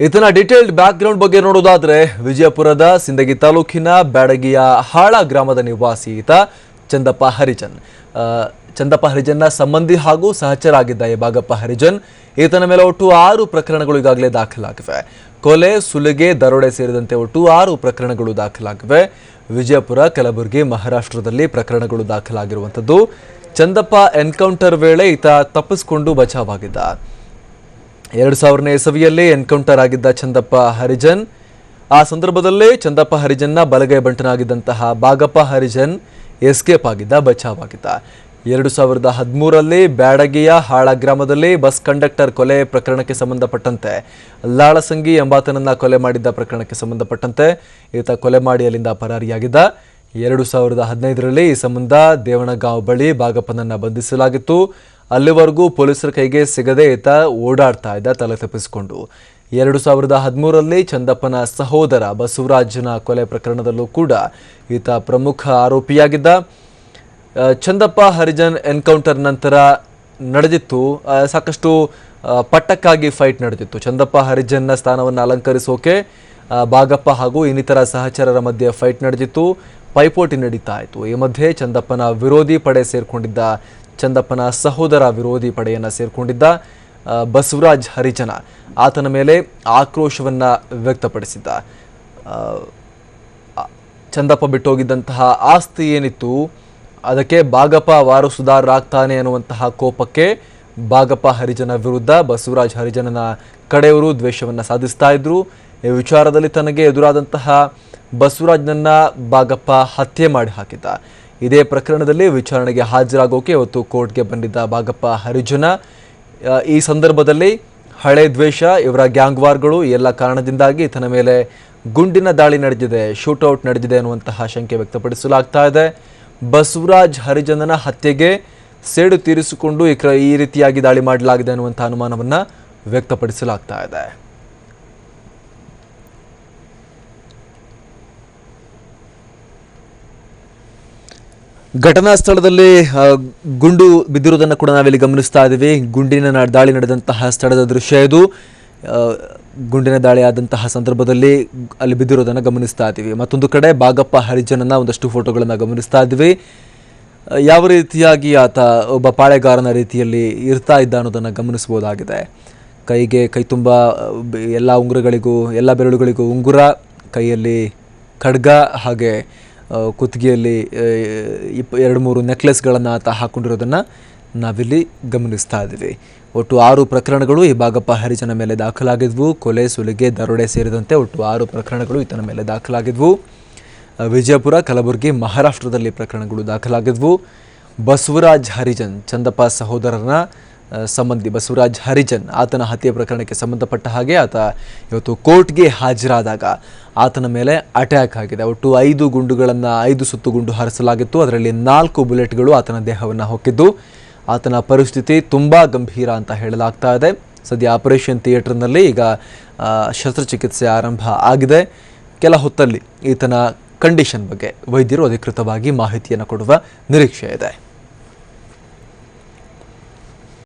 ಇದನ್ನ detailed back ground ಬಗ್ಗೆ ನೋಡೋದಾದ್ರೆ ವಿಜಯಪುರದ ಸಿಂದಗಿ ತಾಲೂಕಿನ ಬ್ಯಾಡಗಿಯ ಹಾಳ ಗ್ರಾಮದ ನಿವಾಸಿ ಈತ ಚಂದಪ್ಪ ಹರಿಜನ್. ಚಂದಪ್ಪ ಹರಿಜನ್ನ ಸಂಬಂಧಿ ಹಾಗೂ ಸಹಚರಾಗಿದ್ದ ಭಾಗಪ್ಪ ಹರಿಜನ್ ಈತನ ಮೇಲೆ ಒಟ್ಟು ಆರು ಪ್ರಕರಣಗಳು ಈಗಾಗಲೇ ದಾಖಲಾಗಿವೆ. ಕೊಲೆ, ಸುಲಿಗೆ, ದರೋಡೆ ಸೇರಿದಂತೆ ಒಟ್ಟು ಆರು ಪ್ರಕರಣಗಳು ದಾಖಲಾಗಿವೆ. ವಿಜಯಪುರ, ಕಲಬುರಗಿ, ಮಹಾರಾಷ್ಟ್ರದಲ್ಲಿ ಪ್ರಕರಣಗಳು ದಾಖಲಾಗಿರುವಂಥದ್ದು. ಚಂದಪ್ಪ ಎನ್ಕೌಂಟರ್ ವೇಳೆ ಈತ ತಪ್ಪಿಸಿಕೊಂಡು ಬಚಾವಾಗಿದ್ದ ಎರಡು ಸಾವಿರನೇ ಇಸವಿಯಲ್ಲಿ ಎನ್ಕೌಂಟರ್ ಆಗಿದ್ದ ಚಂದಪ್ಪ ಹರಿಜನ್. ಆ ಸಂದರ್ಭದಲ್ಲೇ ಚಂದಪ್ಪ ಹರಿಜನ್ನ ಬಲಗೈ ಬಂಟನಾಗಿದ್ದಂತಹ ಬಾಗಪ್ಪ ಹರಿಜನ್ ಎಸ್ಕೇಪ್ ಆಗಿದ್ದ, ಬಚಾವ್ ಆಗಿದ್ದ. ಎರಡು ಸಾವಿರದ ಹದಿಮೂರರಲ್ಲಿ ಬ್ಯಾಡಗಿಯ ಹಾಳ ಗ್ರಾಮದಲ್ಲಿ ಬಸ್ ಕಂಡಕ್ಟರ್ ಕೊಲೆ ಪ್ರಕರಣಕ್ಕೆ ಸಂಬಂಧಪಟ್ಟಂತೆ, ಲಾಳಸಂಗಿ ಎಂಬಾತನನ್ನ ಕೊಲೆ ಮಾಡಿದ್ದ ಪ್ರಕರಣಕ್ಕೆ ಸಂಬಂಧಪಟ್ಟಂತೆ ಈತ ಕೊಲೆ ಮಾಡಿ ಅಲ್ಲಿಂದ ಪರಾರಿಯಾಗಿದ್ದ. ಎರಡು ಸಾವಿರದ ಹದಿನೈದರಲ್ಲಿ ಈ ಸಂಬಂಧ ದೇವಣಗಾಂವ್ ಬಳಿ ಬಾಗಪ್ಪನನ್ನ ಬಂಧಿಸಲಾಗಿತ್ತು. ಅಲ್ಲಿವರೆಗೂ ಪೊಲೀಸರ ಕೈಗೆ ಸಿಗದೆ ಈತ ಓಡಾಡ್ತಾ ಇದ್ದ ತಲೆ ತಪ್ಪಿಸಿಕೊಂಡು. ಎರಡು ಸಾವಿರದ ಹದಿಮೂರರಲ್ಲಿ ಚಂದಪ್ಪನ ಸಹೋದರ ಬಸವರಾಜನ ಕೊಲೆ ಪ್ರಕರಣದಲ್ಲೂ ಕೂಡ ಈತ ಪ್ರಮುಖ ಆರೋಪಿಯಾಗಿದ್ದ. ಚಂದಪ್ಪ ಹರಿಜನ್ ಎನ್ಕೌಂಟರ್ ನಂತರ ನಡೆದಿತ್ತು. ಸಾಕಷ್ಟು ಪಟ್ಟಕ್ಕಾಗಿ ಫೈಟ್ ನಡೆದಿತ್ತು. ಚಂದಪ್ಪ ಹರಿಜನ್ನ ಸ್ಥಾನವನ್ನು ಅಲಂಕರಿಸೋಕೆ ಬಾಗಪ್ಪ ಹಾಗೂ ಇನ್ನಿತರ ಸಹಚರರ ಮಧ್ಯೆ ಫೈಟ್ ನಡೆದಿತ್ತು. ಪೈಪೋಟಿ ನಡೀತಾ ಇತ್ತು. ಈ ಮಧ್ಯೆ ಚಂದಪ್ಪನ ವಿರೋಧಿ ಪಡೆ ಸೇರ್ಕೊಂಡಿದ್ದ ಚಂದಪ್ಪನ ಸಹೋದರ ವಿರೋಧಿ ಪಡೆಯನ್ನು ಸೇರಿಕೊಂಡಿದ್ದ ಬಸವರಾಜ್ ಹರಿಜನ ಆತನ ಮೇಲೆ ಆಕ್ರೋಶವನ್ನ ವ್ಯಕ್ತಪಡಿಸಿದ್ದ. ಚಂದಪ್ಪ ಬಿಟ್ಟೋಗಿದ್ದಂತಹ ಆಸ್ತಿ ಏನಿತ್ತು, ಅದಕ್ಕೆ ಬಾಗಪ್ಪ ವಾರಸುದಾರರಾಗ್ತಾನೆ ಅನ್ನುವಂತಹ ಕೋಪಕ್ಕೆ ಬಾಗಪ್ಪ ಹರಿಜನ ವಿರುದ್ಧ ಬಸವರಾಜ್ ಹರಿಜನನ ಕಡೆಯವರು ದ್ವೇಷವನ್ನು ಸಾಧಿಸ್ತಾ ಇದ್ರು. ವಿಚಾರದಲ್ಲಿ ತನಗೆ ಎದುರಾದಂತಹ ಬಸವರಾಜ್ನನ್ನ ಬಾಗಪ್ಪ ಹತ್ಯೆ ಮಾಡಿ ಹಾಕಿದ್ದ. ಇದೇ ಪ್ರಕರಣದಲ್ಲಿ ವಿಚಾರಣೆಗೆ ಹಾಜರಾಗೋಕೆ ಇವತ್ತು ಕೋರ್ಟ್ಗೆ ಬಂದಿದ್ದ ಬಾಗಪ್ಪ ಹರಿಜನ ಈ ಸಂದರ್ಭದಲ್ಲಿ ಹಳೆ ದ್ವೇಷ, ಇವರ ಗ್ಯಾಂಗ್ವಾರ್ಗಳು ಎಲ್ಲ ಕಾರಣದಿಂದಾಗಿ ತನ್ನ ಮೇಲೆ ಗುಂಡಿನ ದಾಳಿ ನಡೆದಿದೆ, ಶೂಟೌಟ್ ನಡೆದಿದೆ ಅನ್ನುವಂತಹ ಶಂಕೆ ವ್ಯಕ್ತಪಡಿಸಲಾಗ್ತಾ ಇದೆ. ಬಸವರಾಜ್ ಹರಿಜನನ ಹತ್ಯೆಗೆ ಸೇಡು ತೀರಿಸಿಕೊಂಡು ಈ ರೀತಿಯಾಗಿ ದಾಳಿ ಮಾಡಲಾಗಿದೆ ಅನ್ನುವಂಥ ಅನುಮಾನವನ್ನು ವ್ಯಕ್ತಪಡಿಸಲಾಗ್ತಾ ಇದೆ. ಘಟನಾ ಸ್ಥಳದಲ್ಲಿ ಗುಂಡು ಬಿದ್ದಿರುವುದನ್ನು ಕೂಡ ನಾವಿಲ್ಲಿ ಗಮನಿಸ್ತಾ ಇದ್ದೀವಿ. ಗುಂಡಿನ ದಾಳಿ ನಡೆದಂತಹ ಸ್ಥಳದ ದೃಶ್ಯ ಇದು. ಗುಂಡಿನ ದಾಳಿ ಆದಂತಹ ಸಂದರ್ಭದಲ್ಲಿ ಅಲ್ಲಿ ಬಿದ್ದಿರೋದನ್ನು ಗಮನಿಸ್ತಾ ಇದ್ದೀವಿ. ಮತ್ತೊಂದು ಕಡೆ ಬಾಗಪ್ಪ ಹರಿಜನನ ಒಂದಷ್ಟು ಫೋಟೋಗಳನ್ನು ಗಮನಿಸ್ತಾ ಇದ್ದೀವಿ. ಯಾವ ರೀತಿಯಾಗಿ ಆತ ಒಬ್ಬ ಪಾಳೆಗಾರನ ರೀತಿಯಲ್ಲಿ ಇರ್ತಾ ಇದ್ದ ಅನ್ನೋದನ್ನು ಗಮನಿಸಬಹುದಾಗಿದೆ. ಕೈಗೆ ಕೈ ತುಂಬ ಎಲ್ಲ ಉಂಗುರಗಳಿಗೂ, ಎಲ್ಲ ಬೆರಳುಗಳಿಗೂ ಉಂಗುರ, ಕೈಯಲ್ಲಿ ಖಡ್ಗ ಹಾಗೆ ಕುತ್ತಿಗೆಯಲ್ಲಿ ಇಪ್ಪ ಇಪ್ ಎರಡು ಮೂರು ನೆಕ್ಲೆಸ್ಗಳನ್ನು ಆತ ಹಾಕ್ಕೊಂಡಿರೋದನ್ನು ನಾವಿಲ್ಲಿ ಗಮನಿಸ್ತಾ ಇದ್ದೀವಿ. ಒಟ್ಟು ಆರು ಪ್ರಕರಣಗಳು ಈ ಬಾಗಪ್ಪ ಹರಿಜನ ಮೇಲೆ ದಾಖಲಾಗಿದ್ವು. ಕೊಲೆ, ಸುಲಿಗೆ, ದರೋಡೆ ಸೇರಿದಂತೆ ಒಟ್ಟು ಆರು ಪ್ರಕರಣಗಳು ಈತನ ಮೇಲೆ ದಾಖಲಾಗಿದ್ವು. ವಿಜಯಪುರ, ಕಲಬುರಗಿ, ಮಹಾರಾಷ್ಟ್ರದಲ್ಲಿ ಪ್ರಕರಣಗಳು ದಾಖಲಾಗಿದ್ವು. ಬಸವರಾಜ್ ಹರಿಜನ್, ಚಂದಪ್ಪ ಸಹೋದರನ ಸಂಬಂಧಿ ಬಸವರಾಜ್ ಹರಿಜನ್ ಆತನ ಹತ್ಯೆ ಪ್ರಕರಣಕ್ಕೆ ಸಂಬಂಧಪಟ್ಟ ಹಾಗೆ ಆತ ಇವತ್ತು ಕೋರ್ಟ್ಗೆ ಹಾಜರಾದಾಗ ಆತನ ಮೇಲೆ ಅಟ್ಯಾಕ್ ಆಗಿದೆ. ಒಟ್ಟು ಐದು ಗುಂಡುಗಳನ್ನು, ಐದು ಸುತ್ತು ಗುಂಡು ಹಾರಿಸಲಾಗಿತ್ತು. ಅದರಲ್ಲಿ ನಾಲ್ಕು ಬುಲೆಟ್ಗಳು ಆತನ ದೇಹವನ್ನು ಹೊಕ್ಕಿದ್ದು. ಆತನ ಪರಿಸ್ಥಿತಿ ತುಂಬ ಗಂಭೀರ ಅಂತ ಹೇಳಲಾಗ್ತಾ ಇದೆ. ಸದ್ಯ ಆಪರೇಷನ್ ಥಿಯೇಟರ್ನಲ್ಲಿ ಈಗ ಶಸ್ತ್ರಚಿಕಿತ್ಸೆ ಆರಂಭ ಆಗಿದೆ. ಕೆಲ ಹೊತ್ತಲ್ಲಿ ಈತನ ಕಂಡೀಷನ್ ಬಗ್ಗೆ ವೈದ್ಯರು ಅಧಿಕೃತವಾಗಿ ಮಾಹಿತಿಯನ್ನು ಕೊಡುವ ನಿರೀಕ್ಷೆ ಇದೆ.